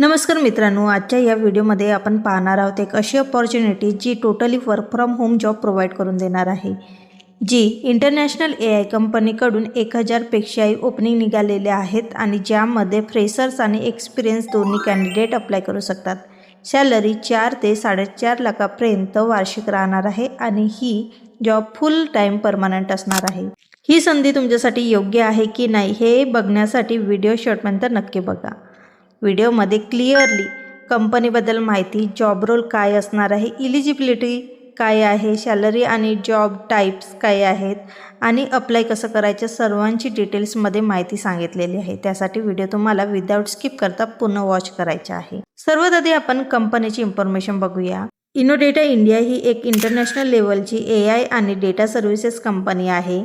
नमस्कार मित्रांनो आजच्या या व्हिडिओमध्ये आपण पाहणार आहोत एक अशी opportunity G totally work from home job provide करून देणार आहे. जी इंटरनॅशनल ए आय कंपनीकडून एक हजारपेक्षाही ओपनिंग निघालेले आहेत आणि ज्यामध्ये फ्रेशर्स आणि एक्सपिरियन्स दोन्ही कॅन्डिडेट अप्लाय करू शकतात. सॅलरी चार ते साडेचार लाखापर्यंत वार्षिक राहणार आहे आणि ही जॉब फुल टाईम परमनंट असणार आहे. ही संधी तुमच्यासाठी योग्य आहे की नाही हे बघण्यासाठी व्हिडिओ शेवटपर्यंत नक्की बघा. व्हिडिओमध्ये क्लिअरली कंपनीबद्दल माहिती जॉब रोल काय असणार आहे इलिजिबिलिटी काय आहे सॅलरी आणि जॉब टाईप्स काय आहेत आणि अप्लाय कसं करायचं सर्वांची डिटेल्समध्ये माहिती सांगितलेली आहे. त्यासाठी व्हिडिओ तुम्हाला विदाऊट स्किप करता पूर्ण वॉच करायचा आहे. सर्वात आधी आपण कंपनीची इन्फॉर्मेशन बघूया. इनोडेटा इंडिया ही एक इंटरनॅशनल लेवलची ए आय आणि डेटा सर्व्हिसेस कंपनी आहे.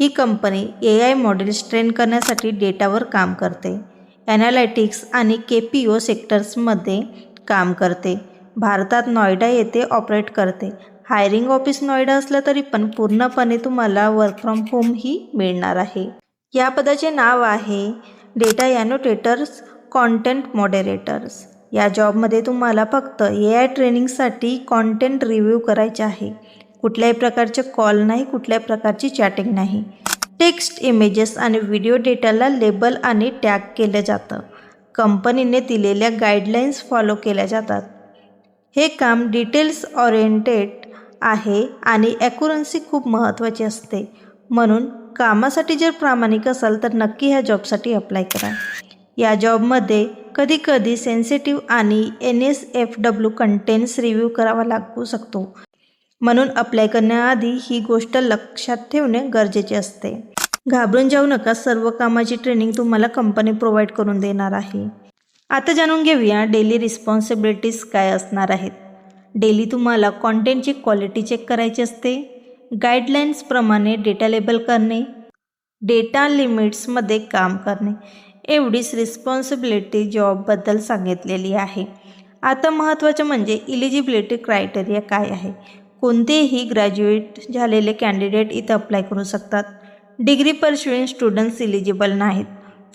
ही company A I models train करण्यासाठी डेटावर काम करते. ॲनालायटिक्स आणि के पी ओ सेक्टर्समध्ये काम करते. भारतात नॉयडा येथे ऑपरेट करते. हायरिंग ऑफिस नॉयडा असलं तरी पण पूर्णपणे तुम्हाला वर्क फ्रॉम होम ही मिळणार आहे. या पदाचे नाव आहे डेटा ॲनोटेटर्स कॉन्टेंट मॉडेरेटर्स या जॉबमध्ये तुम्हाला फक्त ए आय ट्रेनिंगसाठी कॉन्टेंट रिव्ह्यू करायचे आहे. कुठल्याही प्रकारचे कॉल नाही कुठल्याही प्रकारची चॅटिंग नाही. टेक्स्ट इमेजेस आणि व्हिडिओ डेटाला लेबल आणि टॅग केलं जातं. कंपनीने दिलेल्या गाईडलाईन्स फॉलो केल्या जातात. हे काम डिटेल्स ओरिएंटेड आहे आणि ॲक्युरन्सी खूप महत्त्वाची असते. म्हणून कामासाठी जर प्रामाणिक असाल तर नक्की ह्या जॉबसाठी अप्लाय करा. या जॉबमध्ये कधीकधी सेन्सिटिव्ह आणि N S F W contents review करावा लागू शकतो. म्हणून अप्लाय करण्याआधी ही गोष्ट लक्षात ठेवणे गरजेचे असते. घाबरून जाऊ नका. सर्व कामाची ट्रेनिंग तुम्हाला कंपनी प्रोव्हाइड करून देणार आहे. आता जाणून घेऊया डेली रिस्पॉन्सिबिलिटीज काय असणार आहेत. डेली तुम्हाला कॉन्टेंटची क्वालिटी चेक करायची असते. गाईडलाईन्सप्रमाणे डेटा लेबल करणे. डेटा लिमिट्समध्ये काम करणे. एवढीच रिस्पॉन्सिबिलिटी जॉबबद्दल सांगितलेली आहे. आता महत्त्वाचं म्हणजे इलिजिबिलिटी क्रायटेरिया काय आहे? कोणतेही ग्रॅज्युएट झालेले कॅन्डिडेट इथं अप्लाय करू शकतात. डिग्री परशुईन स्टुडंट्स इलिजिबल नाहीत.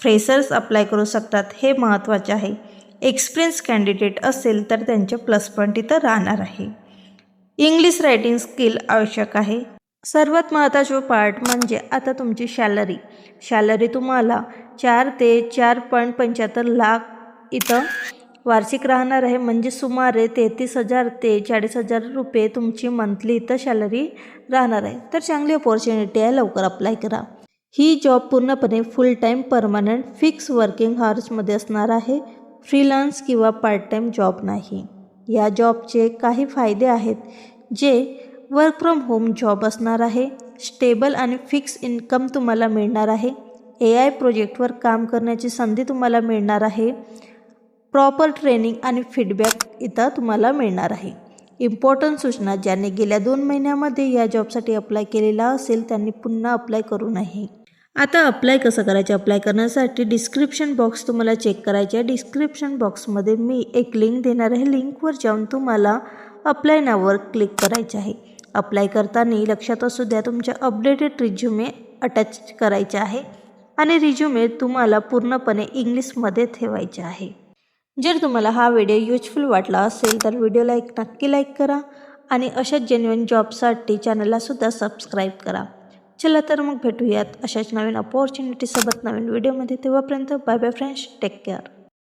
फ्रेशर्स अप्लाय करू शकतात हे महत्त्वाचे आहे. एक्सपिरियन्स कॅन्डिडेट असेल तर त्यांचे प्लस पॉईंट इथं राहणार आहे. इंग्लिश रायटिंग स्किल आवश्यक आहे. सर्वात महत्त्वाचं पार्ट म्हणजे आता तुमची सॅलरी सॅलरी तुम्हाला चार ते चार पॉईंट पंच्याहत्तर लाख इथं वार्षिक राहणार आहे. म्हणजे सुमारे तेहतीस हजार ते चाळीस हजार रुपये तुमची मंथली इथं सॅलरी राहणार आहे. तर चांगली अपॉर्च्युनिटी आहे. लवकर अप्लाय करा. ही जॉब पूर्णपणे full time permanent fix working हॉर्समध्ये असणार आहे. फ्रीलान्स किंवा पार्ट टाईम जॉब नाही. या जॉबचे काही फायदे आहेत. जे वर्क फ्रॉम होम जॉब असणार आहे. स्टेबल आणि फिक्स इन्कम तुम्हाला मिळणार आहे. ए आय प्रोजेक्टवर काम करण्याची संधी तुम्हाला मिळणार आहे. प्रॉपर ट्रेनिंग आणि फीडबॅक इथं तुम्हाला मिळणार आहे. इम्पॉर्टंट सूचना ज्याने गेल्या दोन महिन्यामध्ये या जॉबसाठी अप्लाय केलेला असेल त्यांनी पुन्हा अप्लाय करू नये. आता अप्लाय कसं करायचं? अप्लाय करण्यासाठी डिस्क्रिप्शन बॉक्स तुम्हाला चेक करायचे आहे. डिस्क्रिप्शन बॉक्समध्ये मी एक लिंक देणार आहे. लिंकवर जाऊन तुम्हाला अप्लाय नावर क्लिक करायचे आहे. अप्लाय करताना लक्षात असू द्या तुमच्या अपडेटेड रिझ्युमे अटॅच करायचे आहे आणि रिझ्युमे तुम्हाला पूर्णपणे इंग्लिशमध्ये ठेवायचे आहे. जर तुम्हाला हा व्हिडिओ युजफुल वाटला असेल तर व्हिडिओला एक नक्की लाईक करा आणि अशाच जेन्युन जॉबसाठी चॅनललासुद्धा सबस्क्राईब करा. चला तर मग भेटूयात अशाच नवीन अपॉर्च्युनिटीसोबत नवीन व्हिडिओमध्ये तेव्हापर्यंत bye bye friends take care